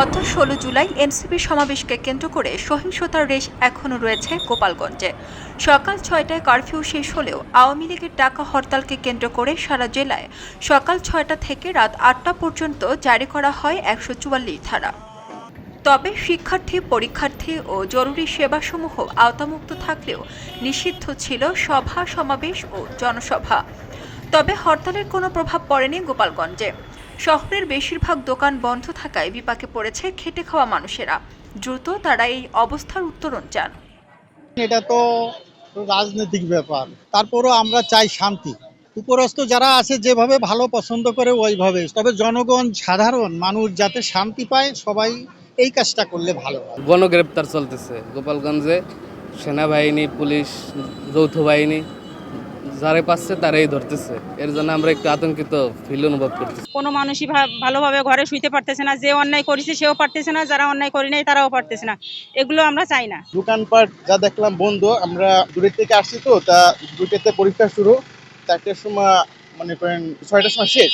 গত ষোলো জুলাই এনসিপি সমাবেশকে কেন্দ্র করে সহিংসতার রেশ এখনও রয়েছে গোপালগঞ্জে। সকাল ছয়টায় কারফিউ শেষ হলেও আওয়ামী লীগের ডাকা হরতালকে কেন্দ্র করে সারা জেলায় সকাল ছয়টা থেকে রাত আটটা পর্যন্ত জারি করা হয় একশো চুয়াল্লিশ ধারা। তবে শিক্ষার্থী, পরীক্ষার্থী ও জরুরি সেবাসমূহ আওতামুক্ত থাকলেও নিষিদ্ধ ছিল সভা, সমাবেশ ও জনসভা। তবে হরতালের কোনো প্রভাব পড়েনি গোপালগঞ্জে। শহরের বেশিরভাগ দোকান বন্ধ থাকায় বিপাকে পড়েছে খেটে খাওয়া মানুষেরা। দ্রুত তারা এই অবস্থার উত্তরণ চান। এটা তো রাজনৈতিক ব্যাপার। তারপরও আমরা চাই শান্তি। উপরস্থ যারা আছে যেভাবে ভালো পছন্দ করে ওইভাবে। তবে জনগণ সাধারণ মানুষ যাতে শান্তি পায় সবাই এই কাজটা করলে ভালো হয়। গণগ্রেপ্তার চলতেছে। গোপালগঞ্জে সেনাবাহিনী পুলিশ যৌথ বাহিনী যারা পাচ্ছে তারাই ধরতেছে। এর জন্য আমরা একটু আতঙ্কিত ফিল অনুভব করতেছি। কোনো মানুষই ভালোভাবে ঘরে শুইতে পারতেছে না যে অন্যায় করেছে সেও পারতেছে না যারা অন্যায় করে নাই তারাও পারতেছে না। এগুলো আমরা চাই না। দোকানপাট যা দেখলাম বন্ধ আমরা দূরের থেকে আসছি তো তা দুইটাতে পরীক্ষা শুরু। চারটের সময় মনে করেন ছয়টার সময় শেষ।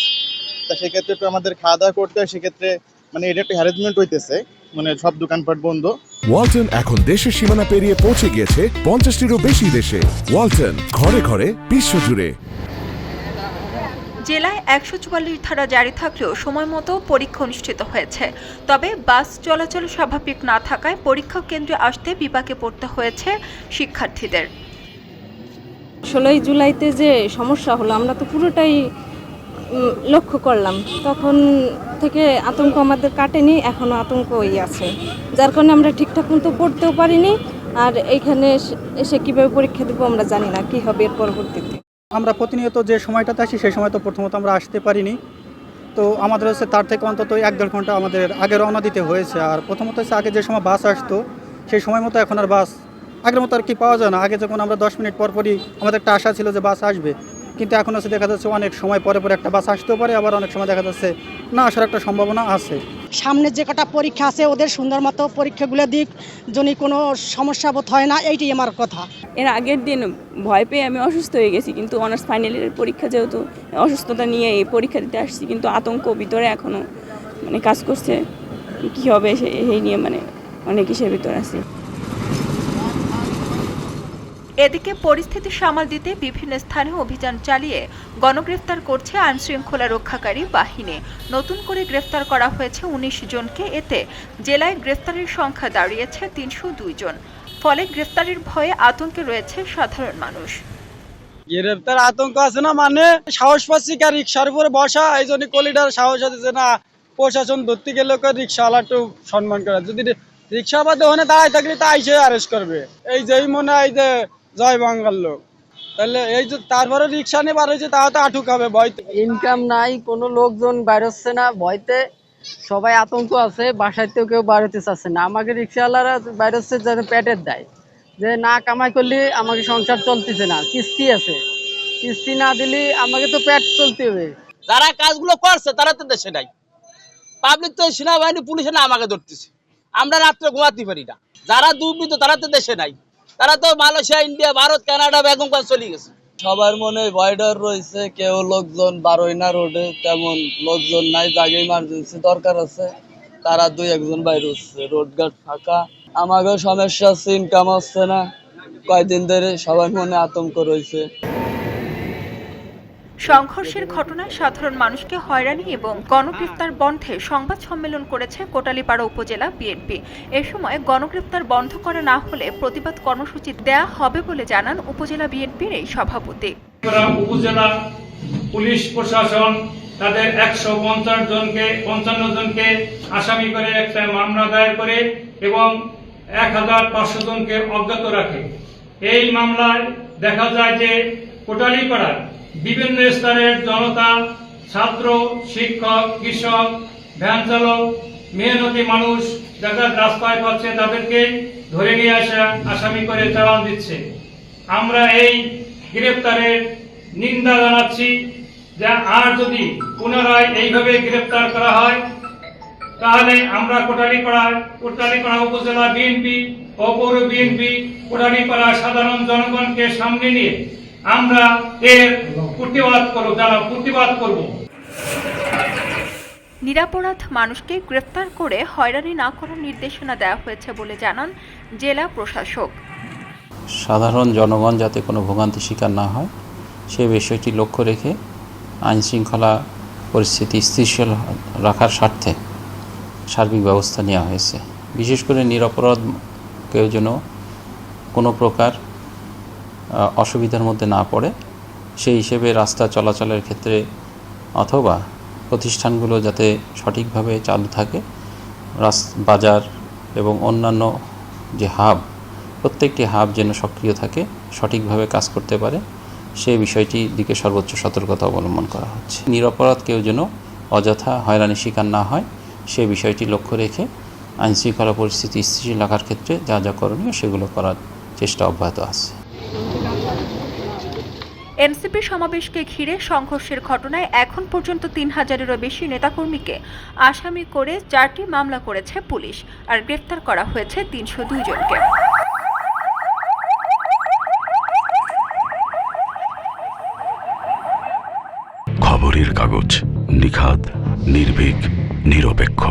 তা সেক্ষেত্রে একটু আমাদের খাওয়া দাওয়া করতে হয় সেক্ষেত্রে মানে এটা একটা হ্যারাসমেন্ট হইতেছে। মানে সব দোকানপাট বন্ধ। ওয়ালটন এখন দেশের সীমানা পেরিয়ে পৌঁছে গিয়েছে পঞ্চাশটিরও বেশি দেশে। ওয়ালটন ঘরে ঘরে বিশ্বজুড়ে। জেলায় একশো চুয়াল্লিশ ধারা জারি থাকলেও সময় মতো পরীক্ষা অনুষ্ঠিত হয়েছে। তবে বাস চলাচল স্বাভাবিক না থাকায় পরীক্ষা কেন্দ্রে আসতে বিপাকে পড়তে হয়েছে শিক্ষার্থীদের। ষোলোই জুলাইতে যে সমস্যা হলো আমরা তো পুরোটাই লক্ষ্য করলাম। তখন থেকে আতঙ্ক আমাদের কাটেনি এখনও আতঙ্ক আতঙ্কই আছে। যার কারণে আমরা ঠিকঠাক মতো পড়তেও পারিনি, আর এইখানে এসে- কীভাবে পরীক্ষা দেবো আমরা জানি না, কী হবে এর পরবর্তীতে। আমরা প্রতিনিয়ত যে সময়টাতে আসি, সেই সময় তো প্রথমত আমরা আসতে পারিনি। তো আমাদের হচ্ছে তার থেকে অন্তত এক দেড় ঘণ্টা আমাদের আগে রওনা দিতে হয়েছে। আর প্রথমত হচ্ছে আগে যে সময় বাস আসতো, সেই সময় মতো এখন আর বাস আগের মতো আর কি পাওয়া যায় না। আগে যখন আমরা দশ মিনিট পর পরই, আমাদের একটা আশা ছিল যে বাস আসবে। কিন্তু এখন হচ্ছে দেখা যাচ্ছে অনেক সময় পরে পরে একটা বাস আসতেও পারে আবার অনেক সময় দেখা যাচ্ছে না আসার একটা সম্ভাবনা আছে। সামনে যে কটা পরীক্ষা আছে ওদের সুন্দর মতো পরীক্ষাগুলো দিক যদি কোনো সমস্যা বোধ হয় না এইটাই আমার কথা। এর আগের দিন ভয় পেয়ে আমি অসুস্থ হয়ে গেছি কিন্তু অনার্স ফাইনাল ইয়ারের পরীক্ষা যেহেতু অসুস্থতা নিয়ে এই পরীক্ষা দিতে আসছি কিন্তু আতঙ্ক ভিতরে এখনও মানে কাজ করছে কী হবে সে- এই নিয়ে মানে অনেক কিসের ভিতরে আছি। এদিকে পরিস্থিতি সামাল দিতে বিভিন্ন স্থানে অভিযান চালিয়ে গণগ্রেফতার করছে আইনশৃঙ্খলা রক্ষাকারী বাহিনী। নতুন করে গ্রেফতার করা হয়েছে উনিশ জনকে। এতে জেলায় গ্রেফতারের সংখ্যা দাঁড়িয়েছে তিনশো দুই জন। ফলে গ্রেফতারের ভয়ে আতঙ্কে রয়েছে সাধারণ মানুষ। গ্রেপ্তার আতঙ্ক আছে না মানে সাহস পাচ্ছি কা রিক্সার উপরে বসা? এই জন্য কলিডার সাহস আছে না, প্রশাসন ধরতে গেলে রিক্সাওয়ালা একটু সম্মান করা। যদি রিক্সা বা দোকানে দাঁড়ায় থাকলে তা আইসে অ্যারেস্ট করবে। এই যেই মনে হয় যে জয় বাঙ্গাল লোক। তাহলে এই যে তারপরে রিক্সা নিয়ে বার হয়েছে তাও তো আটুক হবে ভয় ইনকাম নাই কোনো লোকজন বেরোচ্ছে না ভয়তে। সবাই আতঙ্ক আছে বাসাতেও কেউ বেরোতে চাচ্ছে না। আমাকে রিক্সাওয়ালারা বেরোচ্ছে যেন পেটের দেয়। যে না কামাই করলে আমাকে সংসার চলতেছে না কিস্তি আছে। কিস্তি না দিলে আমাকে তো পেট চলতে হবে। যারা কাজগুলো করছে তারা তো দেশে নাই। পাবলিক তো সেনাবাহিনী পুলিশে না আমাকে ধরতেছে। আমরা রাত্রে ঘুমাতে পারি না। যারা দুর্বৃত্ত তারা তো দেশে নাই। তারা তো মালয়েশিয়া, ইন্ডিয়া, ভারত, কানাডা, বেগম কাজ চলে গেছে। সবার মনে ভয় ডর রয়েছে, কেউ লোকজন বারোই না রোডে তেমন লোকজন নাই জাগে ইমার্জেন্সি দরকার আছে, তারা দুই একজন বাইরে হচ্ছে রোডঘাট ফাঁকা। আমাকেও সমস্যা আছে ইনকাম হচ্ছে না। কয়দিন ধরে সবার মনে আতঙ্ক রয়েছে। সংঘর্ষের ঘটনায় সাধারণ মানুষকে হয়রানি এবং গণগ্রেফতার বন্ধে সংবাদ সম্মেলন করেছে কোটালীপাড়া উপজেলা বিএনপি। এ সময় গণগ্রেফতার বন্ধ করা না হলে প্রতিবাদ কর্মসূচি দেয়া হবে বলে জানান উপজেলা বিএনপির এই সভাপতি। উপজেলা পুলিশ প্রশাসন তাদের একশো পঞ্চাশ জনকে, পঞ্চান্ন জনকে আসামি করে একটা মামলা দায়ের করে এবং এক হাজার পাঁচশো জনকে অজ্ঞাত রাখে। এই মামলায় দেখা যায় যে কোটালীপাড়ার বিভিন্ন স্তরের জনতা, ছাত্র, শিক্ষক, কৃষক, ভ্যান চালক, মেহনতি মানুষ যারা রাস্তায় পাচ্ছে তাদেরকে ধরে নিয়ে আসা, আসামি করে চালান দিচ্ছে। আমরা এই গ্রেপ্তারের নিন্দা জানাচ্ছি যে আর যদি পুনরায় এইভাবে গ্রেপ্তার করা হয়, তাহলে আমরা কোটালীপাড়া কোটালীপাড়া উপজেলা বিএনপি ও পৌর বিএনপি, কোটালীপাড়া সাধারণ জনগণকে সামনে নিয়ে আমরা এর প্রতিবাদ করব যারা প্রতিবাদ করব। নিরাপরাধ মানুষকে গ্রেফতার করে হয়রানি না করার নির্দেশনা দেওয়া হয়েছে বলে জানান জেলা প্রশাসক। সাধারণ জনগণ যাতে কোনো ভোগান্তি শিকার না হয় সে বিষয়টি লক্ষ্য রেখে আইন শৃঙ্খলা পরিস্থিতি স্থিতিশীল রাখার স্বার্থে সার্বিক ব্যবস্থা নেওয়া হয়েছে। বিশেষ করে নিরপরাধ কেউ যেন কোনো প্রকার অসুবিধার মধ্যে না পড়ে, সেই হিসেবে রাস্তা চলাচলের ক্ষেত্রে অথবা প্রতিষ্ঠানগুলো যাতে সঠিকভাবে চালু থাকে, রাস, বাজার এবং অন্যান্য যে হাব, প্রত্যেকটি হাব যেন সক্রিয় থাকে, সঠিকভাবে কাজ করতে পারে সেই বিষয়টির দিকে সর্বোচ্চ সতর্কতা অবলম্বন করা হচ্ছে। নিরপরাধ কেউ যেন অযথা হয়রানির শিকার না হয় সেই বিষয়টি লক্ষ্য রেখে আইনশৃঙ্খলা পরিস্থিতি স্থিতিশীল রাখার ক্ষেত্রে যা যা করণীয় সেগুলো করার চেষ্টা অব্যাহত আছে। এনসিপি সমাবেশকে ঘিরে সংঘর্ষের ঘটনায় এখন পর্যন্ত তিন হাজারেরও বেশি নেতাকর্মীকে আসামি করে চারটি মামলা করেছে পুলিশ আর গ্রেফতার করা হয়েছে তিনশো দুই জনকে। খবরের কাগজ নিখাদ, নির্ভীক, নিরপেক্ষ।